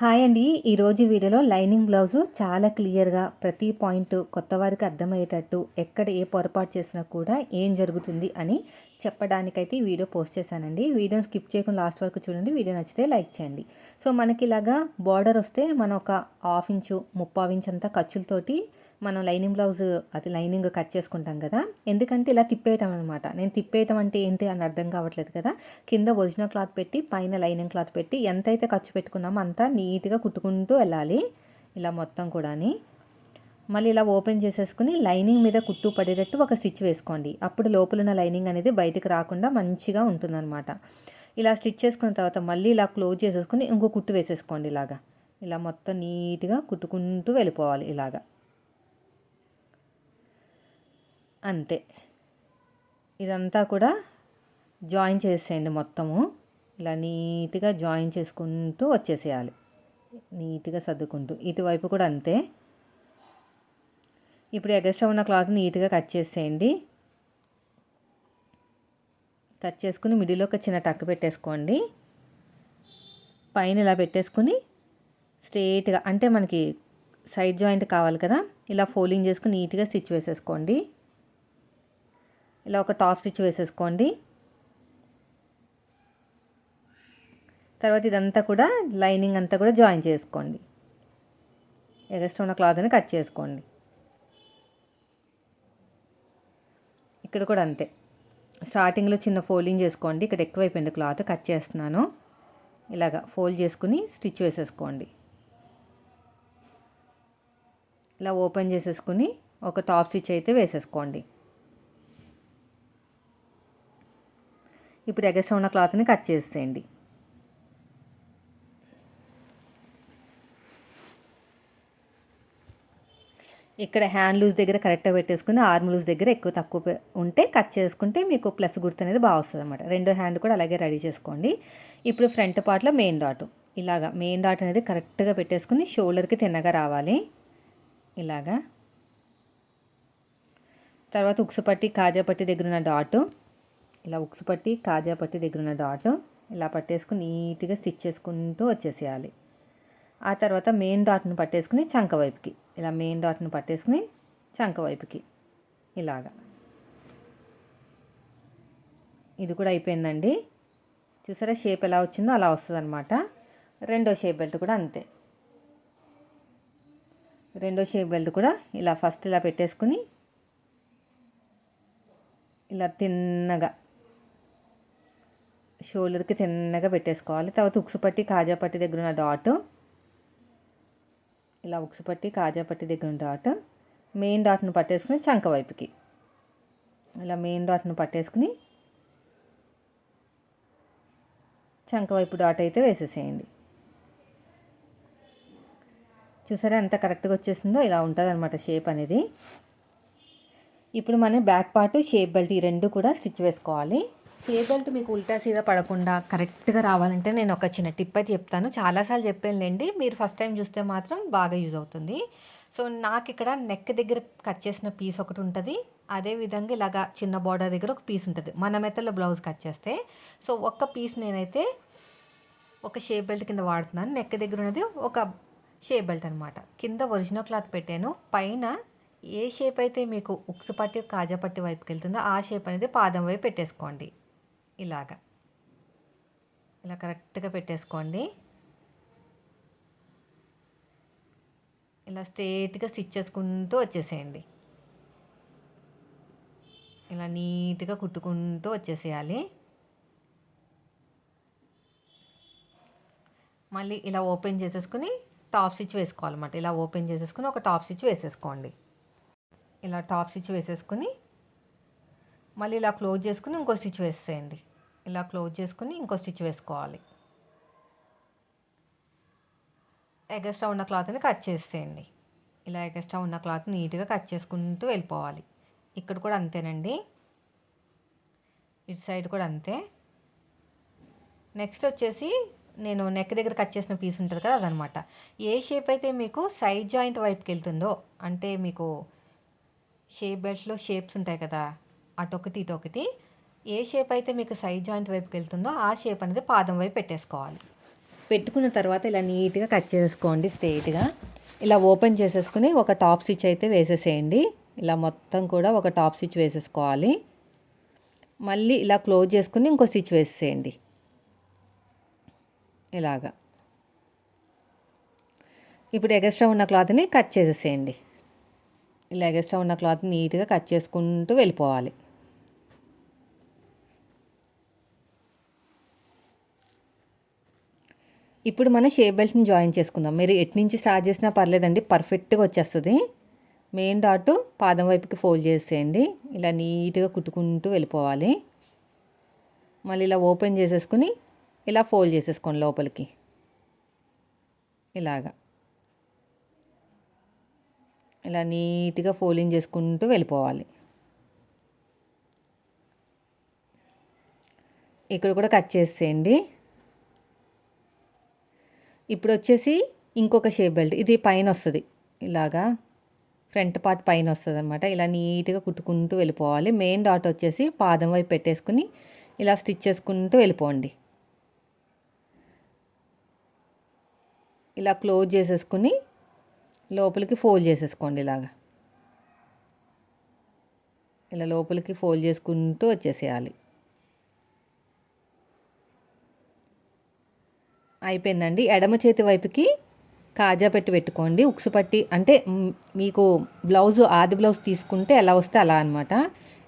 Hi అండి. ఈరోజు వీడియోలో లైనింగ్ బ్లౌజు చాలా క్లియర్గా ప్రతి పాయింట్ కొత్త వారికి అర్థమయ్యేటట్టు ఎక్కడ ఏ పొరపాటు చేసినా కూడా ఏం జరుగుతుంది అని చెప్పడానికైతే ఈ వీడియో పోస్ట్ చేశానండి. వీడియోని స్కిప్ చేయకుండా లాస్ట్ వరకు చూడండి. వీడియో నచ్చితే లైక్ చేయండి. సో మనకి ఇలాగా బార్డర్ వస్తే మనం ఒక హాఫ్ ఇంచు ముప్పావు ఇంచ్ అంతా ఖర్చులతోటి మనం లైనింగ్ బ్లౌజ్ అది లైనింగ్ కట్ చేసుకుంటాం కదా. ఎందుకంటే ఇలా తిప్పేయటం అనమాట నేను తిప్పేయటం అంటే ఏంటి అని అర్థం కావట్లేదు కదా. కింద ఒరిజినల్ క్లాత్ పెట్టి పైన లైనింగ్ క్లాత్ పెట్టి ఎంతైతే ఖర్చు పెట్టుకున్నామో అంతా నీట్గా కుట్టుకుంటూ వెళ్ళాలి. ఇలా మొత్తం కూడాని. మళ్ళీ ఇలా ఓపెన్ చేసేసుకుని లైనింగ్ మీద కుట్టు పడేటట్టు ఒక స్టిచ్ వేసుకోండి. అప్పుడు లోపలున్న లైనింగ్ అనేది బయటకు రాకుండా మంచిగా ఉంటుందన్నమాట. ఇలా స్టిచ్ చేసుకున్న తర్వాత మళ్ళీ ఇలా క్లోజ్ చేసేసుకుని ఇంకో కుట్టు వేసేసుకోండి ఇలాగా. ఇలా మొత్తం నీట్గా కుట్టుకుంటూ వెళ్ళిపోవాలి ఇలాగా. అంతే. ఇదంతా కూడా జాయిన్ చేసేయండి మొత్తము. ఇలా నీట్గా జాయిన్ చేసుకుంటూ వచ్చేసేయాలి. నీట్గా సర్దుకుంటూ. ఇటువైపు కూడా అంతే. ఇప్పుడు ఎగస్ట్రా ఉన్న క్లాత్ నీట్గా కట్ చేసేయండి. కట్ చేసుకుని మిడిల్లో ఒక చిన్న టక్ పెట్టేసుకోండి. పైన ఇలా పెట్టేసుకుని స్ట్రేట్గా అంటే మనకి సైడ్ జాయింట్ కావాలి కదా ఇలా ఫోల్డింగ్ చేసుకుని నీట్గా స్టిచ్ వేసేసుకోండి. ఇలా ఒక టాప్ స్టిచ్ వేసేసుకోండి. తర్వాత ఇదంతా కూడా లైనింగ్ అంతా కూడా జాయిన్ చేసుకోండి. ఎగస్ట్ ఉన్న క్లాత్ని కట్ చేసుకోండి. ఇక్కడ కూడా అంతే. స్టార్టింగ్లో చిన్న ఫోల్డింగ్ చేసుకోండి. ఇక్కడ ఎక్కువైపోయింది క్లాత్ కట్ చేస్తున్నాను. ఇలాగా ఫోల్డ్ చేసుకుని స్టిచ్ వేసేసుకోండి. ఇలా ఓపెన్ చేసేసుకుని ఒక టాప్ స్టిచ్ అయితే వేసేసుకోండి. ఇప్పుడు ఎగస్ట్రా ఉన్న క్లాత్ని కట్ చేసేయండి. ఇక్కడ హ్యాండ్ లూజ్ దగ్గర కరెక్ట్గా పెట్టేసుకుని ఆర్మ్ లూజ్ దగ్గర ఎక్కువ తక్కువ ఉంటే కట్ చేసుకుంటే మీకు ప్లస్ గుర్తు అనేది బాగా వస్తుంది అనమాట రెండో హ్యాండ్ కూడా అలాగే రెడీ చేసుకోండి. ఇప్పుడు ఫ్రంట్ పార్ట్లో మెయిన్ డాట్. ఇలాగా మెయిన్ డాట్ అనేది కరెక్ట్గా పెట్టేసుకుని షోల్డర్కి తిన్నగా రావాలి. ఇలాగా. తర్వాత ఉక్సుపట్టి కాజాపట్టి దగ్గర ఉన్న డాటు. ఇలా ఉక్స్ పట్టి కాజా పట్టి దగ్గర ఉన్న డాట్ ఇలా పట్టేసుకుని నీట్గా స్టిచ్ చేసుకుంటూ వచ్చేసేయాలి. ఆ తర్వాత మెయిన్ డాట్ను పట్టేసుకుని చంక వైపుకి. ఇలా మెయిన్ డాట్ను పట్టేసుకుని చంక వైపుకి. ఇలాగా. ఇది కూడా అయిపోయిందండి. చూసారా? షేప్ ఎలా వచ్చిందో అలా వస్తుంది అనమాట రెండో షేప్ బెల్ట్ కూడా అంతే. రెండో షేప్ బెల్ట్ కూడా ఇలా ఫస్ట్ ఇలా పెట్టేసుకుని ఇలా తిన్నగా షోల్డర్కి తిన్నగా పెట్టేసుకోవాలి. తర్వాత ఉక్సు పట్టి కాజా పట్టి దగ్గర ఉన్న డాట్. ఇలా ఉక్సు పట్టి కాజా పట్టి దగ్గర ఉన్న డాట్. మెయిన్ డాట్ను పట్టేసుకుని చంక వైపుకి. ఇలా మెయిన్ డాట్ను పట్టేసుకుని చంక వైపు డాట్ అయితే వేసేసేయండి. చూసారా ఎంత కరెక్ట్గా వచ్చేసిందో? ఇలా ఉంటుంది అనమాట షేప్ అనేది. ఇప్పుడు మనం బ్యాక్ పార్ట్ షేప్ బెల్ట్ ఈ రెండు కూడా స్టిచ్ వేసుకోవాలి. షేప్ బెల్ట్ మీకు ఉల్టా సీదా పడకుండా కరెక్ట్గా రావాలంటే నేను ఒక చిన్న టిప్ అయితే చెప్తాను. చాలాసార్లు చెప్పానులేండి మీరు ఫస్ట్ టైం చూస్తే మాత్రం బాగా యూజ్ అవుతుంది. సో నాకు ఇక్కడ నెక్ దగ్గర కట్ చేసిన పీస్ ఒకటి ఉంటుంది. అదేవిధంగా ఇలాగా చిన్న బార్డర్ దగ్గర ఒక పీస్ ఉంటుంది. మన మెత్తలో బ్లౌజ్ కట్ చేస్తే. సో ఒక్క పీస్ నేనైతే ఒక షేప్ బెల్ట్ కింద వాడుతున్నాను. నెక్ దగ్గర ఉన్నది ఒక షేప్ బెల్ట్ అనమాట కింద ఒరిజినల్ క్లాత్ పెట్టాను. పైన ఏ షేప్ అయితే మీకు ఉక్సు పట్టి కాజా పట్టి వైపుకి వెళ్తుందో ఆ షేప్ అనేది పాదం వైపు పెట్టేసుకోండి. ఇలాగా. ఇలా కరెక్ట్గా పెట్టేసుకోండి. ఇలా స్ట్రేట్గా స్టిచ్ చేసుకుంటూ వచ్చేసేయండి. ఇలా నీట్గా కుట్టుకుంటూ వచ్చేసేయాలి. మళ్ళీ ఇలా ఓపెన్ చేసేసుకుని టాప్ స్టిచ్ వేసుకోవాలన్నమాట. ఇలా ఓపెన్ చేసేసుకుని ఒక టాప్ స్టిచ్ వేసేసుకోండి. ఇలా టాప్ స్టిచ్ వేసేసుకుని మళ్ళీ ఇలా క్లోజ్ చేసుకుని ఇంకో స్టిచ్ వేసేయండి. ఇలా క్లోజ్ చేసుకుని ఇంకో స్టిచ్ వేసుకోవాలి. ఎగస్ట్రా ఉన్న క్లాత్ని కట్ చేసేయండి. ఇలా ఎగస్ట్రా ఉన్న క్లాత్ నీట్గా కట్ చేసుకుంటూ వెళ్ళిపోవాలి. ఇక్కడ కూడా అంతేనండి. ఇటు సైడ్ కూడా అంతే. నెక్స్ట్ వచ్చేసి నేను నెక్ దగ్గర కట్ చేసిన పీస్ ఉంటుంది కదా అదనమాట. ఏ షేప్ అయితే మీకు సైడ్ జాయింట్ వైపుకి వెళ్తుందో అంటే మీకు షేప్ బెల్ట్లో షేప్స్ ఉంటాయి కదా అటొకటి ఇటొకటి. ఏ షేప్ అయితే మీకు సైడ్ జాయింట్ వైపుకి వెళ్తుందో ఆ షేప్ అనేది పాదం వైపు పెట్టేసుకోవాలి. పెట్టుకున్న తర్వాత ఇలా నీట్గా కట్ చేసుకోండి స్ట్రైట్గా ఇలా ఓపెన్ చేసేసుకుని ఒక టాప్ స్టిచ్ అయితే వేసేసేయండి. ఇలా మొత్తం కూడా ఒక టాప్ స్టిచ్ వేసేసుకోవాలి. మళ్ళీ ఇలా క్లోజ్ చేసుకుని ఇంకో స్విచ్ వేసేసేయండి. ఇలాగా. ఇప్పుడు ఎగస్ట్రా ఉన్న క్లాత్ని కట్ చేసేసేయండి. ఇలా ఎగస్ట్రా ఉన్న క్లాత్ని నీట్గా కట్ చేసుకుంటూ వెళ్ళిపోవాలి. ఇప్పుడు మనం షేప్ బెల్ట్ని జాయిన్ చేసుకుందాం. మీరు ఎటు నుంచి స్టార్ట్ చేసినా పర్లేదండి పర్ఫెక్ట్గా వచ్చేస్తుంది. మెయిన్ డాట్ పాదం వైపుకి ఫోల్డ్ చేసేయండి. ఇలా నీట్గా కుట్టుకుంటూ వెళ్ళిపోవాలి. మళ్ళీ ఇలా ఓపెన్ చేసేసుకుని ఇలా ఫోల్డ్ చేసేసుకోండి లోపలికి. ఇలాగా. ఇలా నీట్గా ఫోల్డింగ్ చేసుకుంటూ వెళ్ళిపోవాలి. ఇక్కడ కూడా కట్ చేసేయండి. ఇప్పుడు వచ్చేసి ఇంకొక షేప్ బెల్ట్. ఇది పైన వస్తుంది ఇలాగా ఫ్రంట్ పార్ట్ పైన వస్తుంది అనమాట ఇలా నీట్గా కుట్టుకుంటూ వెళ్ళిపోవాలి. మెయిన్ డాట్ వచ్చేసి పాదం వైపు పెట్టేసుకుని ఇలా స్టిచ్ చేసుకుంటూ వెళ్ళిపోండి. ఇలా క్లోజ్ చేసేసుకుని లోపలికి ఫోల్డ్ చేసేసుకోండి ఇలాగా. ఇలా లోపలికి ఫోల్డ్ చేసుకుంటూ వచ్చేసేయాలి. అయిపోయిందండి. ఎడమ చేతి వైపుకి కాజా పెట్టి పెట్టుకోండి. ఉక్సు పట్టి అంటే మీకు బ్లౌజ్ ఆది బ్లౌజ్ తీసుకుంటే ఎలా వస్తే అలా అనమాట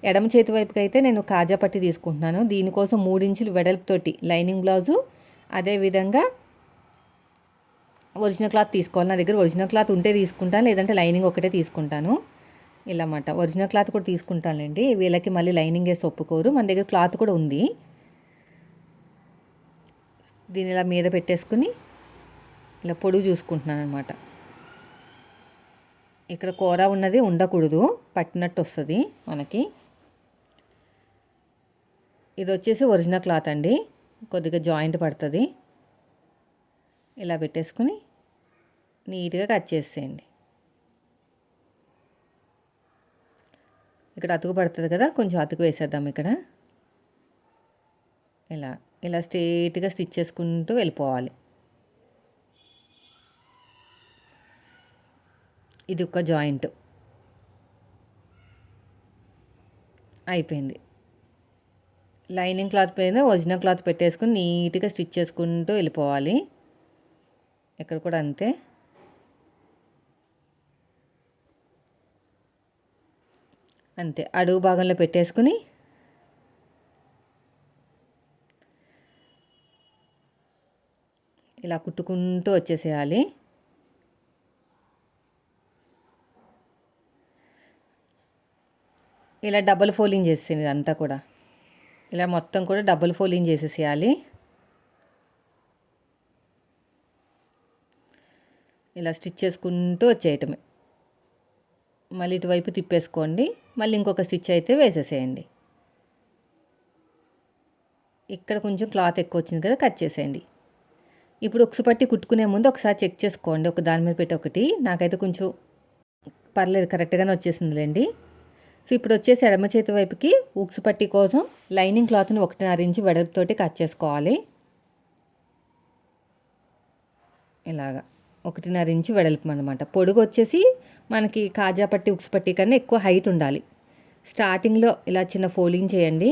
ఎడమ చేతి వైపుకి అయితే నేను కాజా పట్టి తీసుకుంటున్నాను. దీనికోసం మూడించులు వెడల్పుతోటి లైనింగ్ బ్లౌజు అదేవిధంగా ఒరిజినల్ క్లాత్ తీసుకోవాలి. నా దగ్గర ఒరిజినల్ క్లాత్ ఉంటే తీసుకుంటాను లేదంటే లైనింగ్ ఒకటే తీసుకుంటాను. ఇలా అన్నమాట ఒరిజినల్ క్లాత్ కూడా తీసుకుంటానులేండి. వీళ్ళకి మళ్ళీ లైనింగ్ వేసి ఒప్పుకోరు. మన దగ్గర క్లాత్ కూడా ఉంది. దీని ఇలా మీద పెట్టేసుకుని ఇలా పొడుగు చూసుకుంటున్నాను అనమాట ఇక్కడ కూర ఉన్నది ఉండకూడదు పట్టినట్టు వస్తుంది మనకి. ఇది వచ్చేసి ఒరిజినల్ క్లాత్ అండి కొద్దిగా జాయింట్ పడుతుంది. ఇలా పెట్టేసుకుని నీట్గా కట్ చేసేయండి. ఇక్కడ అతుకు పడుతుంది కదా కొంచెం అతుకు వేసేద్దాం ఇక్కడ. ఇలా. ఇలా స్ట్రేట్గా స్టిచ్ చేసుకుంటూ వెళ్ళిపోవాలి. ఇది ఒక జాయింట్. అయిపోయింది. లైనింగ్ క్లాత్ పైన ఒరిజినల్ క్లాత్ పెట్టేసుకుని నీట్గా స్టిచ్ చేసుకుంటూ వెళ్ళిపోవాలి. ఇక్కడ కూడా అంతే. అంతే. అడుగు భాగంలో పెట్టేసుకుని ఇలా కుట్టుకుంటూ వచ్చేసేయాలి. ఇలా డబుల్ ఫోలింగ్ చేసేసింది అంతా కూడా. ఇలా మొత్తం కూడా డబుల్ ఫోలింగ్ చేసేసేయాలి. ఇలా స్టిచ్ చేసుకుంటూ వచ్చేయటమే. మళ్ళీ ఇటువైపు తిప్పేసుకోండి. మళ్ళీ ఇంకొక స్టిచ్ అయితే వేసేసేయండి. ఇక్కడ కొంచెం క్లాత్ ఎక్కువ వచ్చింది కదా కట్ చేసేయండి. ఇప్పుడు ఒకసు పట్టి కుట్టుకునే ముందు ఒకసారి చెక్ చేసుకోండి. ఒక దాని మీద పెట్టి ఒకటి. నాకైతే కొంచెం పర్లేదు కరెక్ట్గానే వచ్చేసిందిలేండి. సో ఇప్పుడు వచ్చేసి ఎడమ చేతి వైపుకి ఉక్సు పట్టి కోసం లైనింగ్ క్లాత్ని ఒకటిన్నర ఇంచి వెడల్పుతోటి కట్ చేసుకోవాలి. ఇలాగా. ఒకటిన్నర ఇంచు వెడల్పు అనమాట పొడుగు వచ్చేసి మనకి కాజా పట్టి ఉక్సు పట్టి కన్నా ఎక్కువ హైట్ ఉండాలి. స్టార్టింగ్లో ఇలా చిన్న ఫోల్డింగ్ చేయండి.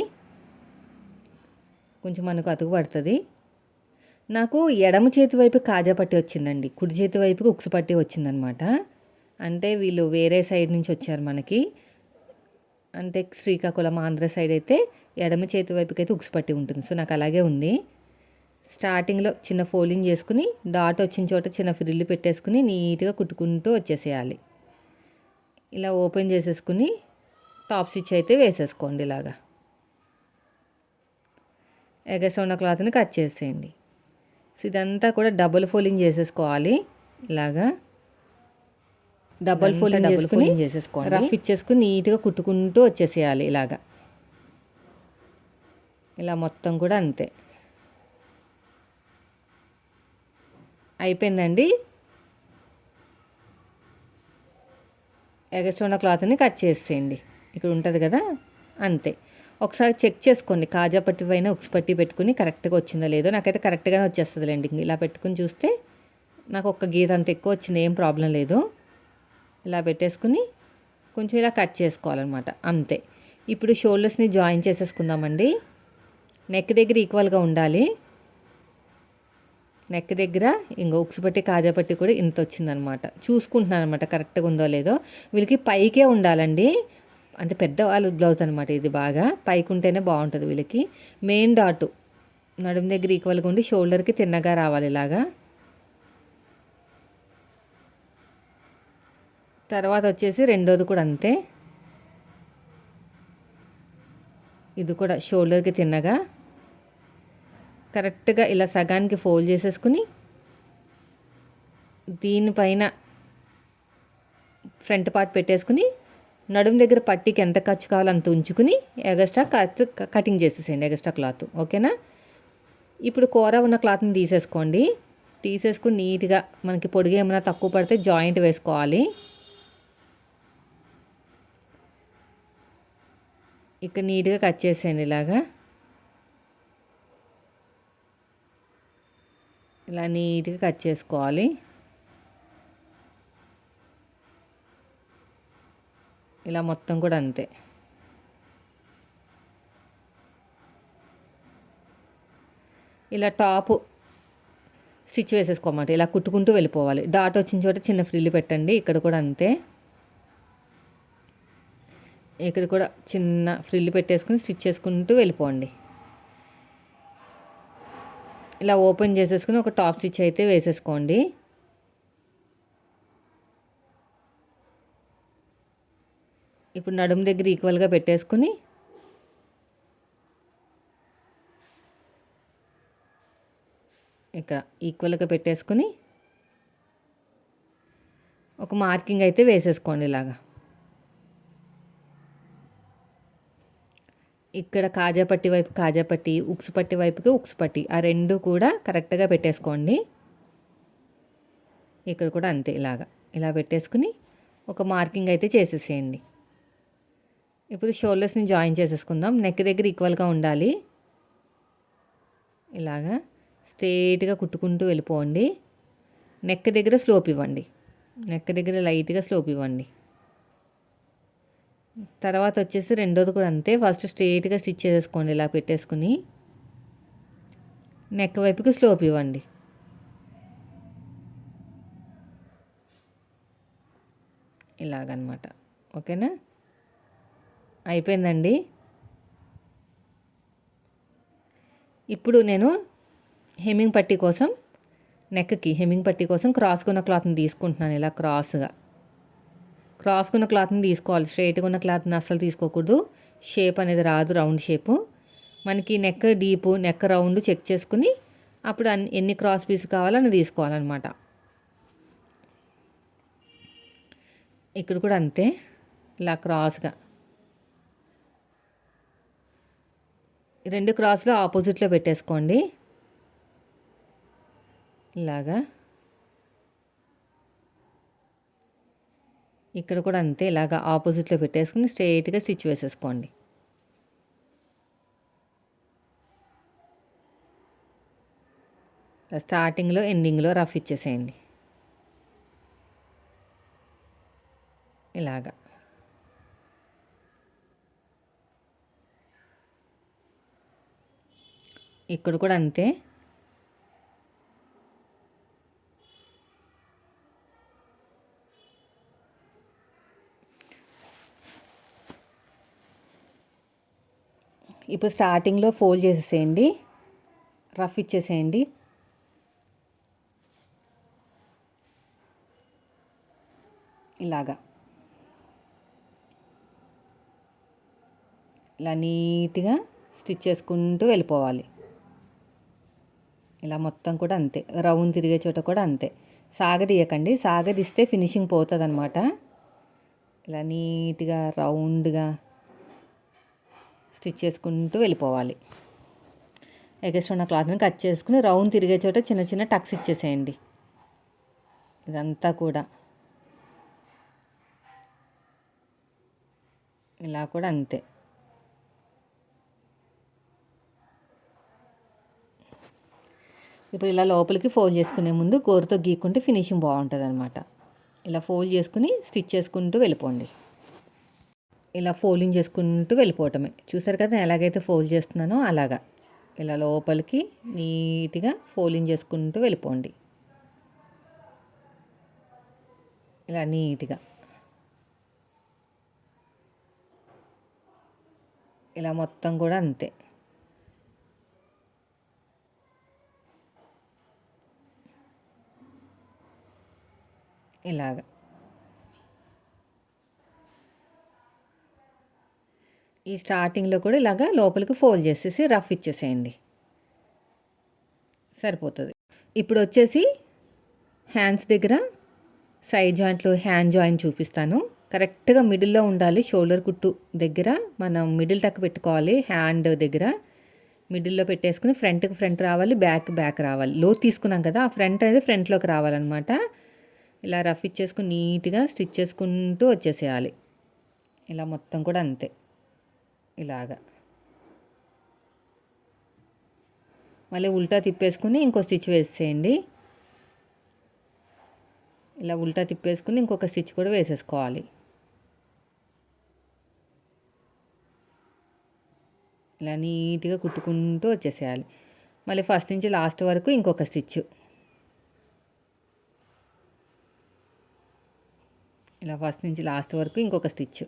కొంచెం మనకు అతుకు పడుతుంది. నాకు ఎడమ చేతి వైపు కాజా పట్టి వచ్చిందండి. కుడి చేతి వైపుకి ఉక్సు పట్టి వచ్చిందనమాట. అంటే వీళ్ళు వేరే సైడ్ నుంచి వచ్చారు మనకి. అంటే శ్రీకాకుళం ఆంధ్ర సైడ్ అయితే ఎడమ చేతి వైపుకి అయితే ఉక్సు పట్టి ఉంటుంది. సో నాకు అలాగే ఉంది. స్టార్టింగ్లో చిన్న ఫోల్డింగ్ చేసుకుని డాట్ వచ్చిన చోట చిన్న ఫ్రిల్లు పెట్టేసుకుని నీట్గా కుట్టుకుంటూ వచ్చేసేయాలి. ఇలా ఓపెన్ చేసేసుకుని టాప్ స్టిచ్ అయితే వేసేసుకోండి ఇలాగా. ఎగస్ ఉన్న క్లాత్ని కట్ చేసేయండి. సో ఇదంతా కూడా డబుల్ ఫోల్డింగ్ చేసేసుకోవాలి. ఇలాగా డబుల్ ఫోల్డింగ్ డబుల్ ఫోల్డింగ్ చేసేసుకోండి. రఫ్ ఇచ్చేసుకుని నీట్గా కుట్టుకుంటూ వచ్చేసేయాలి ఇలాగా. ఇలా మొత్తం కూడా అంతే. అయిపోయిందండి. ఎగస్ట్రా ఉన్న క్లాత్ని కట్ చేసేయండి. ఇక్కడ ఉంటుంది కదా? అంతే. ఒకసారి చెక్ చేసుకోండి. కాజా పట్టి పైన ఉక్స్ పట్టి పెట్టుకుని కరెక్ట్గా వచ్చిందో లేదో. నాకైతే కరెక్ట్గానే వచ్చేస్తుందిలేండి. ఇలా పెట్టుకుని చూస్తే నాకు ఒక్క గీత అంత ఎక్కువ వచ్చింది ఏం ప్రాబ్లం లేదు. ఇలా పెట్టేసుకుని కొంచెం ఇలా కట్ చేసుకోవాలన్నమాట. అంతే. ఇప్పుడు షోల్డర్స్ని జాయిన్ చేసేసుకుందామండి. నెక్ దగ్గర ఈక్వల్గా ఉండాలి. నెక్ దగ్గర ఇంకో ఉక్సు పట్టి కాజా పట్టి కూడా ఇంత వచ్చిందనమాట చూసుకుంటున్నాను అనమాట కరెక్ట్గా ఉందో లేదో. వీళ్ళకి పైకే ఉండాలండి. అంటే పెద్దవాళ్ళు బ్లౌజ్ అనమాట ఇది బాగా. పైకి ఉంటేనే బాగుంటుంది వీళ్ళకి. మెయిన్ డాటు నడుము దగ్గర ఈక్వల్గా ఉండి షోల్డర్కి తిన్నగా రావాలి ఇలాగా. తర్వాత వచ్చేసి రెండోది కూడా అంతే. ఇది కూడా షోల్డర్కి తిన్నగా. కరెక్ట్గా ఇలా సగానికి ఫోల్డ్ చేసేసుకుని దీనిపైన ఫ్రంట్ పార్ట్ పెట్టేసుకుని నడుము దగ్గర పట్టికి ఎంత ఖర్చు కావాలో అంత ఉంచుకుని ఎగస్ట్రా కట్ కటింగ్ చేసేసేయండి ఎగస్ట్రా క్లాత్. ఓకేనా? ఇప్పుడు కూర ఉన్న క్లాత్ని తీసేసుకోండి. తీసేసుకుని నీట్గా మనకి పొడిగా ఏమైనా తక్కువ పడితే జాయింట్ వేసుకోవాలి. ఇక్కడ నీట్గా కట్ చేసేయండి ఇలాగా. ఇలా నీట్గా కట్ చేసుకోవాలి. ఇలా మొత్తం కూడా అంతే. ఇలా టాపు స్టిచ్ వేసేసుకోమాట ఇలా కుట్టుకుంటూ వెళ్ళిపోవాలి. డాట్ వచ్చిన చోట చిన్న ఫ్రిల్లు పెట్టండి. ఇక్కడ కూడా అంతే. ఇక్కడ కూడా చిన్న ఫ్రిల్లు పెట్టేసుకుని స్టిచ్ చేసుకుంటూ వెళ్ళిపోండి. ఇలా ఓపెన్ చేసేసుకుని ఒక టాప్ స్టిచ్ అయితే వేసేసుకోండి. ఇప్పుడు నడుము దగ్గర ఈక్వల్గా పెట్టేసుకుని ఇక్కడ ఈక్వల్గా పెట్టేసుకుని ఒక మార్కింగ్ అయితే వేసేసుకోండి ఇలాగా. ఇక్కడ కాజాపట్టి వైపు కాజాపట్టి ఉక్స్ పట్టి వైపుకి ఉక్స్ పట్టి ఆ రెండు కూడా కరెక్ట్గా పెట్టేసుకోండి. ఇక్కడ కూడా అంతే ఇలాగా. ఇలా పెట్టేసుకుని ఒక మార్కింగ్ అయితే చేసేసేయండి. ఇప్పుడు షోల్డర్స్ని జాయిన్ చేసేసుకుందాం. నెక్ దగ్గర ఈక్వల్గా ఉండాలి. ఇలాగా స్ట్రేట్గా కుట్టుకుంటూ వెళ్ళిపోండి. నెక్ దగ్గర స్లోప్ ఇవ్వండి. నెక్ దగ్గర లైట్గా స్లోప్ ఇవ్వండి. తర్వాత వచ్చేసి రెండోది కూడా అంతే. ఫస్ట్ స్ట్రేట్గా స్టిచ్ చేసేసుకోండి ఇలా పెట్టేసుకుని. నెక్ వైపుకి స్లోప్ ఇవ్వండి. ఇలాగనమాట. ఓకేనా? అయిపోయిందండి. ఇప్పుడు నేను హెమ్మింగ్ పట్టీ కోసం నెక్కి హెమ్మింగ్ పట్టీ కోసం క్రాస్కున్న క్లాత్ని తీసుకుంటున్నాను ఇలా క్రాస్గా. క్రాస్కున్న క్లాత్ని తీసుకోవాలి. స్ట్రైట్గా ఉన్న క్లాత్ని అస్సలు తీసుకోకూడదు. షేప్ అనేది రాదు రౌండ్ షేపు. మనకి neck deep neck round check చేసుకుని అప్పుడు అన్ని ఎన్ని క్రాస్ పీస్ కావాలో అని తీసుకోవాలన్నమాట. ఇక్కడ కూడా అంతే. ఇలా క్రాస్గా. రెండు క్రాస్లు ఆపోజిట్లో పెట్టేసుకోండి. ఇలాగా. ఇక్కడ కూడా అంతే ఇలాగా ఆపోజిట్లో పెట్టేసుకుని స్ట్రైట్గా స్టిచ్ వేసేసుకోండి. స్టార్టింగ్లో ఎండింగ్లో రఫ్ ఇచ్చేసేయండి. ఇలాగా. ఇక్కడ కూడా అంతే. ఇప్పుడు స్టార్టింగ్లో ఫోల్డ్ చేసేసేయండి. రఫ్ ఇచ్చేసేయండి. ఇలాగా. ఇలా నీట్గా స్టిచ్ చేసుకుంటూ వెళ్ళిపోవాలి. ఇలా మొత్తం కూడా అంతే. రౌండ్ తిరిగే చోట కూడా అంతే. సాగదీయకండి. సాగదీస్తే ఫినిషింగ్ పోతుంది అనమాట ఇలా నీట్గా రౌండ్గా స్టిచ్ చేసుకుంటూ వెళ్ళిపోవాలి. ఎగస్ట్ ఉన్న క్లాత్ని కట్ చేసుకుని రౌండ్ తిరిగే చోట చిన్న చిన్న టక్స్ ఇచ్చేసేయండి. ఇదంతా కూడా. ఇలా కూడా అంతే. ఇప్పుడు ఇలా లోపలికి ఫోల్డ్ చేసుకునే ముందు గోరుతో గీక్కుంటే ఫినిషింగ్ బాగుంటుంది అనమాట ఇలా ఫోల్డ్ చేసుకుని స్టిచ్ చేసుకుంటూ వెళ్ళిపోండి. ఇలా ఫోల్డింగ్ చేసుకుంటూ వెళ్ళిపోవటమే. చూసారు కదా ఎలాగైతే ఫోల్డ్ చేస్తున్నానో అలాగా. ఇలా లోపలికి నీట్గా ఫోల్డింగ్ చేసుకుంటూ వెళ్ళిపోండి. ఇలా నీట్గా. ఇలా మొత్తం కూడా అంతే. ఇలాగ. ఈ స్టార్టింగ్లో కూడా ఇలాగ లోపలికి ఫోల్డ్ చేసేసి రఫ్ ఇచ్చేసేయండి. సరిపోతుంది. ఇప్పుడు వచ్చేసి హ్యాండ్స్ దగ్గర సైడ్ జాయింట్లు హ్యాండ్ జాయింట్ చూపిస్తాను. కరెక్ట్గా మిడిల్లో ఉండాలి షోల్డర్ కుట్టు దగ్గర మనం మిడిల్ టక్ పెట్టుకోవాలి హ్యాండ్ దగ్గర. మిడిల్లో పెట్టేసుకుని ఫ్రంట్కి ఫ్రంట్ రావాలి బ్యాక్ బ్యాక్ రావాలి. లో తీసుకున్నాం కదా ఆ ఫ్రంట్ అనేది ఫ్రంట్లోకి రావాలన్నమాట. ఇలా రఫ్ ఇచ్చేసుకుని నీట్గా స్టిచ్ చేసుకుంటూ వచ్చేసేయాలి. ఇలా మొత్తం కూడా అంతే. ఇలాగా. మళ్ళీ ఉల్టా తిప్పేసుకుని ఇంకో స్టిచ్ వేసేయండి. ఇలా ఉల్టా తిప్పేసుకుని ఇంకొక స్టిచ్ కూడా వేసేసుకోవాలి. ఇలా నీట్గా కుట్టుకుంటూ వచ్చేసేయాలి. మళ్ళీ ఫస్ట్ నుంచి లాస్ట్ వరకు ఇంకొక స్టిచ్. ఇలా ఫస్ట్ నుంచి లాస్ట్ వరకు ఇంకొక స్టిచ్.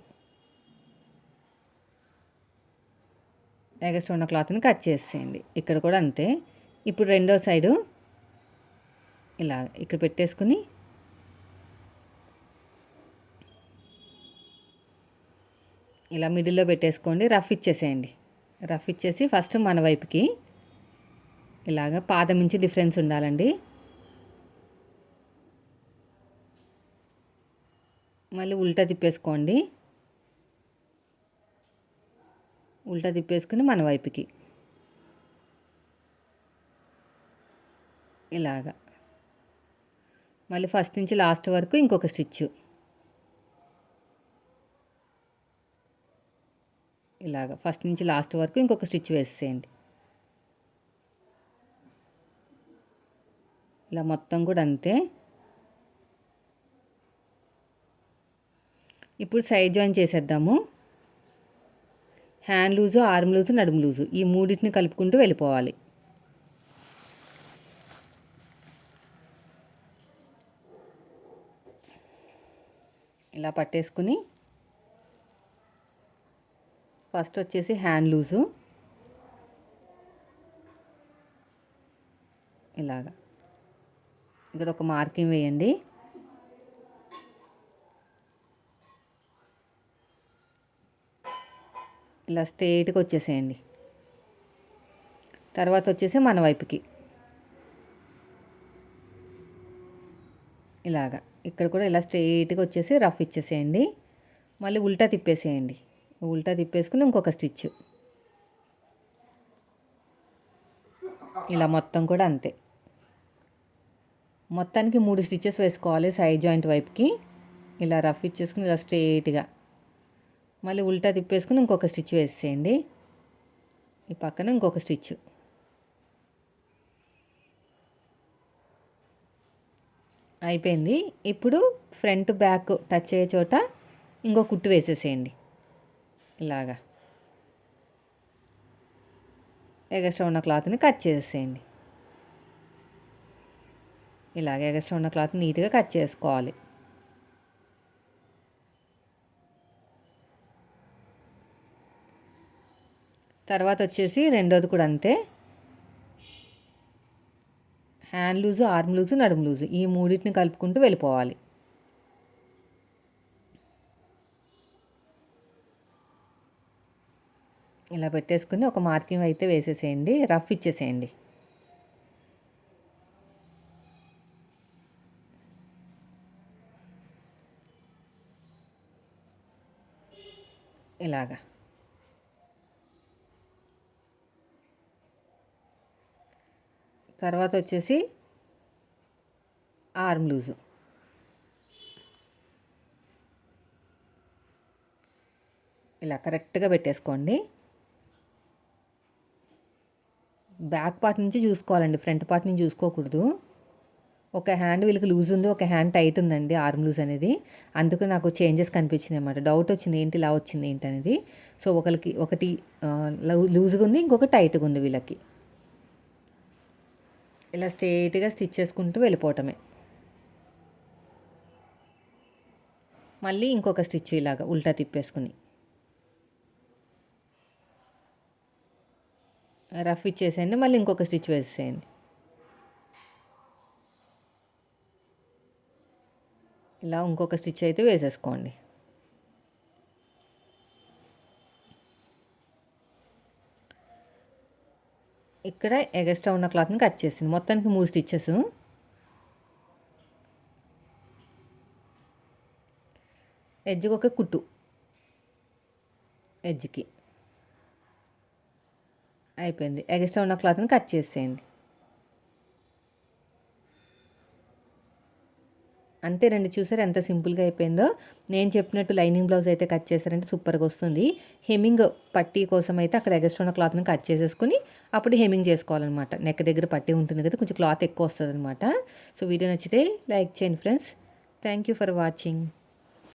ఎగస్ట్ ఉన్న క్లాత్ని కట్ చేసేయండి. ఇక్కడ కూడా అంతే. ఇప్పుడు రెండో సైడు ఇలా ఇక్కడ పెట్టేసుకుని ఇలా మిడిల్లో పెట్టేసుకోండి. రఫ్ ఇచ్చేసేయండి. రఫ్ ఇచ్చేసి ఫస్ట్ మన వైపుకి ఇలాగ పాదం నుంచి డిఫరెన్స్ ఉండాలండి. మళ్ళీ ఉల్టా తిప్పేసుకోండి. ఉల్టా తిప్పేసుకుని మన వైపుకి. ఇలాగా. మళ్ళీ ఫస్ట్ నుంచి లాస్ట్ వరకు ఇంకొక స్టిచ్ ఇలాగ. ఫస్ట్ నుంచి లాస్ట్ వరకు ఇంకొక స్టిచ్ వేసేయండి. ఇలా మొత్తం కూడా అంతే. ఇప్పుడు సైడ్ జాయిన్ చేసేద్దాము. హ్యాండ్ లూజు ఆర్మ్ లూజు నడుము లూజు ఈ మూడింటిని కలుపుకుంటూ వెళ్ళిపోవాలి. ఇలా పట్టేసుకుని ఫస్ట్ వచ్చేసి హ్యాండ్ లూజు ఇలాగా. ఇక్కడ ఒక మార్కింగ్ వేయండి. ఇలా స్ట్రేట్గా వచ్చేసేయండి. తర్వాత వచ్చేసి మన వైపుకి. ఇలాగా. ఇక్కడ కూడా ఇలా స్ట్రెయిట్గా వచ్చేసి రఫ్ ఇచ్చేసేయండి. మళ్ళీ ఉల్టా తిప్పేసేయండి. ఉల్టా తిప్పేసుకుని ఇంకొక స్టిచ్. ఇలా మొత్తం కూడా అంతే. మొత్తానికి మూడు స్టిచెస్ వేసుకోవాలి సైడ్ జాయింట్ వైపుకి. ఇలా రఫ్ ఇచ్చేసుకుని ఇలా స్ట్రెయిట్గా. మళ్ళీ ఉల్టా తిప్పేసుకుని ఇంకొక స్టిచ్ వేసేయండి. ఈ పక్కన ఇంకొక స్టిచ్. అయిపోయింది. ఇప్పుడు ఫ్రంట్ బ్యాక్ టచ్ అయ్యే చోట ఇంకో కుట్టు వేసేసేయండి. ఇలాగా. ఎగస్ట్రా ఉన్న క్లాత్ని కట్ చేసేయండి ఇలాగ ఎగస్ట్రా ఉన్న క్లాత్ నీట్గా కట్ చేసుకోవాలి. తర్వాత వచ్చేసి రెండోది కూడా అంతే. హ్యాండ్ లూజు ఆర్మ్ లూజు నడుము లూజు ఈ మూడింటిని కలుపుకుంటూ వెళ్ళిపోవాలి. ఇలా పెట్టేసుకుని ఒక మార్కింగ్ అయితే వేసేసేయండి. రఫ్ ఇచ్చేసేయండి. ఇలాగా. తర్వాత వచ్చేసి ఆర్మ్ లూజు ఇలా కరెక్ట్గా పెట్టేసుకోండి. బ్యాక్ పార్ట్ నుంచి చూసుకోవాలండి ఫ్రంట్ పార్ట్ నుంచి చూసుకోకూడదు. ఒక హ్యాండ్ వీళ్ళకి లూజ్ ఉంది ఒక హ్యాండ్ టైట్ ఉందండి ఆర్మ్ లూజ్ అనేది. అందుకు నాకు చేంజెస్ కనిపించింది అనమాట డౌట్ వచ్చింది ఏంటి ఇలా వచ్చింది ఏంటి అనేది. సో ఒకరికి ఒకటి లూజ్గా ఉంది ఇంకొక టైట్గా ఉంది వీళ్ళకి. ఇలా స్ట్రేట్గా స్టిచ్ చేసుకుంటూ వెళ్ళిపోవటమే. మళ్ళీ ఇంకొక స్టిచ్ ఇలాగా ఉల్టా తిప్పేసుకుని. రఫ్ ఇచ్చేసేయండి మళ్ళీ ఇంకొక స్టిచ్ వేసేయండి ఇలా ఇంకొక స్టిచ్ అయితే వేసేసుకోండి. ఇక్కడ ఎగస్ట్రా ఉన్న క్లాత్ని కట్ చేసింది. మొత్తానికి మూడు స్టిచ్చెస్. ఎడ్జ్కి ఒక కుట్టు. ఎడ్జ్కి. అయిపోయింది. ఎగస్ట్రా ఉన్న క్లాత్ని కట్ చేసేయండి. అంతేనండి చూసారు ఎంత సింపుల్గా అయిపోయిందో. నేను చెప్పినట్టు లైనింగ్ బ్లౌజ్ అయితే కట్ చేశారంటే సూపర్గా వస్తుంది. హెమ్మింగ్ పట్టీ కోసం అయితే అక్కడ ఎగస్ట్ ఉన్న క్లాత్ని కట్ చేసేసుకుని అప్పుడు హెమ్మింగ్ చేసుకోవాలన్నమాట. నెక్ దగ్గర పట్టీ ఉంటుంది కదా కొంచెం క్లాత్ ఎక్కువ వస్తుంది అనమాట సో వీడియో నచ్చితే లైక్ చేయండి friends. Thank you for watching.